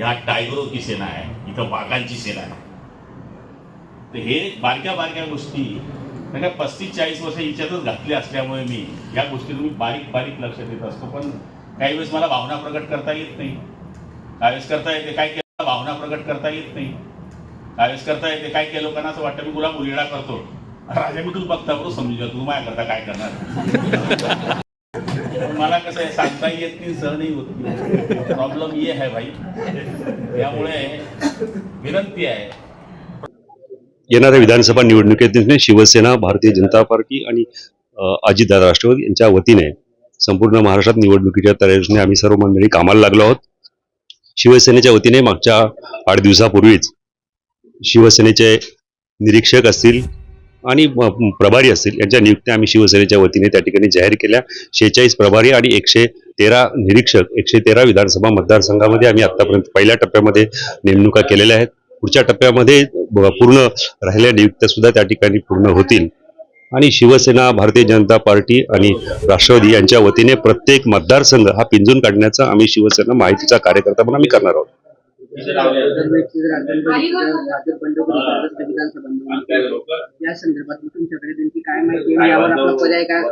या टायगरों की सेना आहे इथं वाघांची सेना आहे. तर हे बारक्या बारक्या गोष्टी नाही पस्तीस चाळीस वर्ष हिच्यातच घातली असल्यामुळे मी या गोष्टी मी बारीक बारीक लक्षात देत असतो. पण काही वेळेस मला भावना प्रकट करता येत नाही. काही वेळेस करता येते काय केलं भावना प्रकट करता येत नाही. काही वेळेस करता येते काय केलं लोकांना असं वाटतं मी गुलाम मुलीला करतो राजा मी तुला बघता बरोबर समजू तू माझ्या करता काय करणार? मला कसं आहे सांगता येत नाही सहनही होत नाही. प्रॉब्लेम ये है भाई. त्यामुळे विनंती आहे. येणाऱ्या विधानसभा निवडणुकीत शिवसेना भारतीय जनता पार्टी आणि अ, अजितदादा राष्ट्रवादी यांच्या वतीने संपूर्ण महाराष्ट्रात निवडणुकीच्या तयारीने आम्ही सर्व मंडळी कामाला लागलो आहोत. शिवसेनेच्या वतीने मागच्या आठ दिवसापूर्वीच शिवसेनेचे निरीक्षक असतील आणि प्रभारी असतील. यांच्या नियुक्त्या आम्ही शिवसेनेच्या वतीने त्या ठिकाणी जाहीर केल्या. शेहेचाळीस प्रभारी आणि एकशे तेरा निरीक्षक एकशे तेरा विधानसभा मतदारसंघामध्ये आम्ही आत्तापर्यंत पहिल्या टप्प्यामध्ये नेमणुका केलेल्या आहेत. पुढच्या टप्प्यामध्ये पूर्ण राहिलेल्या नियुक्त्या सुद्धा त्या ठिकाणी पूर्ण होतील. आणि शिवसेना भारतीय जनता पार्टी आणि राष्ट्रवादी यांच्या वतीने प्रत्येक मतदारसंघ हा पिंजून काढण्याचा आम्ही शिवसेना माहितीचा कार्यकर्ता म्हणून आम्ही करणार आहोत. या संदर्भात तुमच्याकडे नेमकी काय माहिती आहे? यावर आपला पर्याय काय?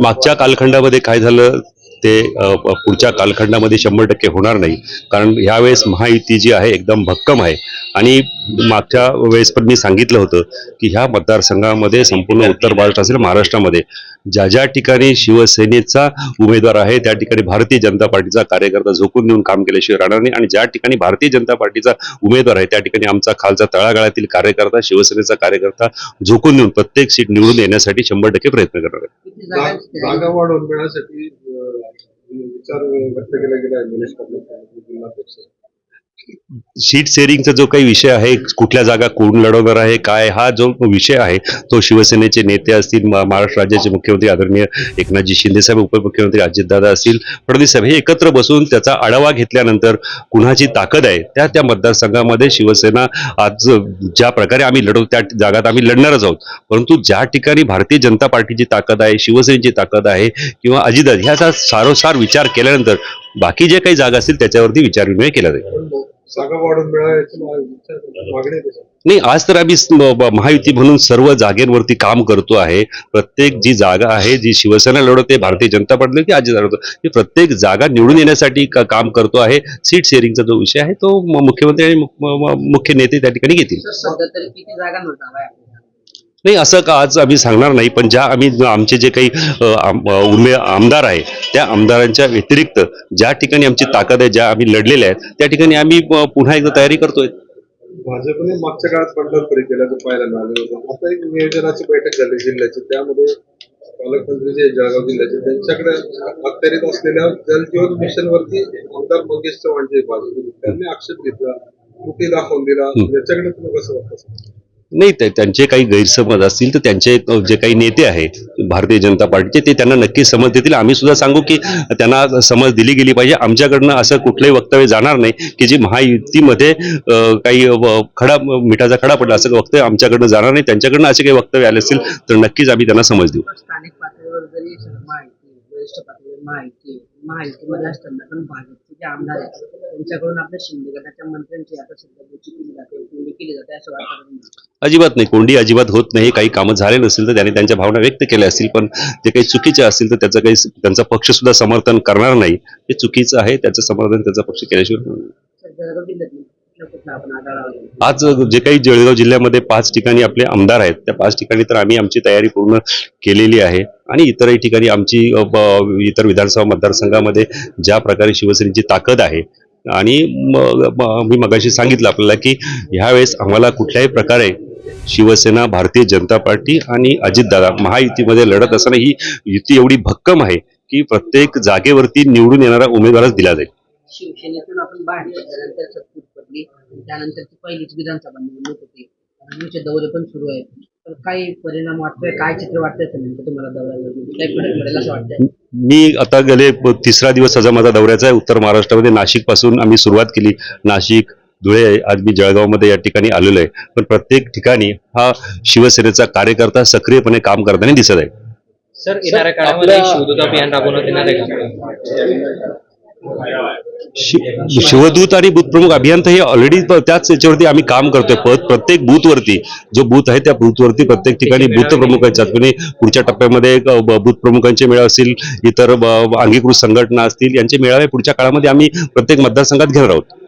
मागच्या कालखंडामध्ये काय झालं ते पुढच्या कालखंडामध्ये शंभर टक्के होणार नाही. कारण ह्यावेळेस महायुती जी आहे एकदम भक्कम आहे. आणि मागच्या वेळेस पण मी सांगितलं होतं की ह्या मतदारसंघामध्ये संपूर्ण उत्तर महाराष्ट्र असेल महाराष्ट्रामध्ये. ज्या ज्या ठिकाणी शिवसेनेचा उमेदवार आहे त्या ठिकाणी भारतीय जनता पार्टीचा कार्यकर्ता झोकून देऊन काम केल्याशिवाय राहणार नाही. आणि ज्या ठिकाणी भारतीय जनता पार्टीचा उमेदवार आहे त्या ठिकाणी आमचा खालचा तळागाळातील कार्यकर्ता शिवसेनेचा कार्यकर्ता झोकून देऊन प्रत्येक सीट निवडून येण्यासाठी शंभर टक्के प्रयत्न करणार आहे. विचार व्यक्त केला गेला आहे निलेश पाटील जिल्हाध्यक्ष सीट शेअरिंगचा जो काही विषय आहे कुठल्या जागा कोण लढवणार आहे काय हा जो विषय आहे तो शिवसेनेचे नेते असतील महाराष्ट्र राज्याचे मुख्यमंत्री आदरणीय एकनाथजी शिंदेसाहेब उपमुख्यमंत्री अजितदादा असतील फडणवीस साहेब हे एकत्र बसून त्याचा आढावा घेतल्यानंतर कुणाची ताकद आहे त्या त्या मतदारसंघामध्ये शिवसेना आज ज्या प्रकारे आम्ही लढवू त्या जागात आम्ही लढणारच आहोत. परंतु ज्या ठिकाणी भारतीय जनता पार्टीची ताकद आहे शिवसेनेची ताकद आहे किंवा अजितदादा ह्याचा सारोसार विचार केल्यानंतर बाकी जे काही जागा असतील त्याच्यावरती विचारविनिमय केला जाईल. नाही आज तर आम्ही महायुती म्हणून सर्व जागेवरती काम करतो आहे. प्रत्येक जी जागा आहे जी शिवसेना लढवते भारतीय जनता पार्टी की अजित लढवतो ही प्रत्येक जागा निवडून येण्यासाठी का- काम करतो आहे. सीट शेअरिंगचा जो विषय आहे तो मुख्यमंत्री आणि मुख्य नेते त्या ठिकाणी घेतील. नाही असं का आज आम्ही सांगणार नाही पण ज्या आम्ही आमचे जे काही उमे आमदार आहे त्या आमदारांच्या व्यतिरिक्त ज्या ठिकाणी आमची ताकद आहे ज्या आम्ही लढलेल्या आहेत त्या ठिकाणी आम्ही पुन्हा एकदा तयारी करतोय. भाजपने मागच्या काळात पंढरपुरी केल्याचं पाहायला मिळालं होतं. आता एक नियोजनाची बैठक झाली जिल्ह्याची. त्यामध्ये पालकमंत्री जे जळगाव जिल्ह्याचे त्यांच्याकडे अखत्यारीत असलेल्या जलजीवन मिशन वरती आमदार मंगेश चव्हाण जे भाजप त्यांनी आक्षेप घेतला. कृती दाखवून दिला. याच्याकडे तुम्ही कसं वाटतं नाही ते त्यांचे काही गैरसमज असतील तर त्यांचे जे काही नेते आहेत भारतीय जनता पार्टीचे ते त्यांना नक्की समज देतील. आम्ही सुद्धा सांगू की त्यांना समज दिली गेली पाहिजे. आमच्याकडनं असं कुठलंही वक्तव्य जाणार नाही की जी महायुतीमध्ये काही खडा मिठाचा खडा पडला असं वक्तव्य आमच्याकडनं जाणार नाही. त्यांच्याकडनं असे काही वक्तव्य आले असतील तर नक्कीच आम्ही त्यांना समज देऊ. माहितीमध्ये असताना पण भाजपचे जे आमदार आहेत त्यांच्याकडून आपल्या शिंदे गटाच्या मंत्र्यांची आता सध्या गोष्टी केली जाते कोंडी केली जाते असं वाटतं अजिबात नाही कोंडी अजिबात होत नाही काही कामं झाले नसतील तर त्यांनी त्यांच्या भावना व्यक्त केल्या असतील पण ते काही चुकीचे असतील तर त्याचं काही त्यांचा पक्ष सुद्धा समर्थन करणार नाही. ते चुकीचं आहे त्याचं समर्थन त्याचा पक्ष केल्याशिवाय आज जे काही जळगाव जिल्ह्यामध्ये पाच ठिकाणी आपले आमदार आहेत त्या पाच ठिकाणी तर आम्ही आमची तयारी पूर्ण केलेली आहे. आणि इतरही ठिकाणी आमची ब- इतर विधानसभा मतदारसंघामध्ये ज्या प्रकारे शिवसेनेची ताकद आहे आणि म- मी मगाशी सांगितलं आपल्याला की ह्यावेळेस आम्हाला कुठल्याही प्रकारे शिवसेना भारतीय जनता पार्टी आणि अजितदादा महायुतीमध्ये लढत असताना ही युती एवढी भक्कम आहे की प्रत्येक जागेवरती निवडून येणारा उमेदवारच दिला जाईल. शिवसेनेतून आपण बाहेर पडल्यानंतर सत्पूर पडली. त्यानंतरची पहिलीच विधानसभा निवडणूक होती. आमचे दौरे पण सुरू आहेत. तर काही परिणाम वाटतोय काय चित्र वाटतंय तर नेमकं तुम्हाला दौऱ्यावर काही फरक पडेल असं वाटतंय? मी आता गेले तिसरा दिवस माझा माझा दौऱ्याचा आहे. उत्तर महाराष्ट्रामध्ये नाशिकपासून आम्ही सुरुवात केली. नाशिक धुळे आज मी जळगावमध्ये या ठिकाणी आलेलो आहे. पण प्रत्येक ठिकाणी हा शिवसेनेचा कार्यकर्ता सक्रियपणे काम करताना दिसत आहे. सर येणाऱ्या काळामध्ये शिवदूत अभियान राबवण्यात येणार आहे शिवदूत आणि बूथ प्रमुख अभियान हे ऑलरेडी त्याच याच्यावरती आम्ही काम करतोय. पद प्रत्येक बूथवरती. जो बूथ आहे त्या बूथवरती प्रत्येक ठिकाणी बूथ प्रमुखांच्या पुढच्या टप्प्यामध्ये बूथ प्रमुखांचे मेळावे असतील इतर अंगीकृत संघटना असतील यांचे मेळावे पुढच्या काळामध्ये आम्ही प्रत्येक मतदारसंघात घेणार आहोत.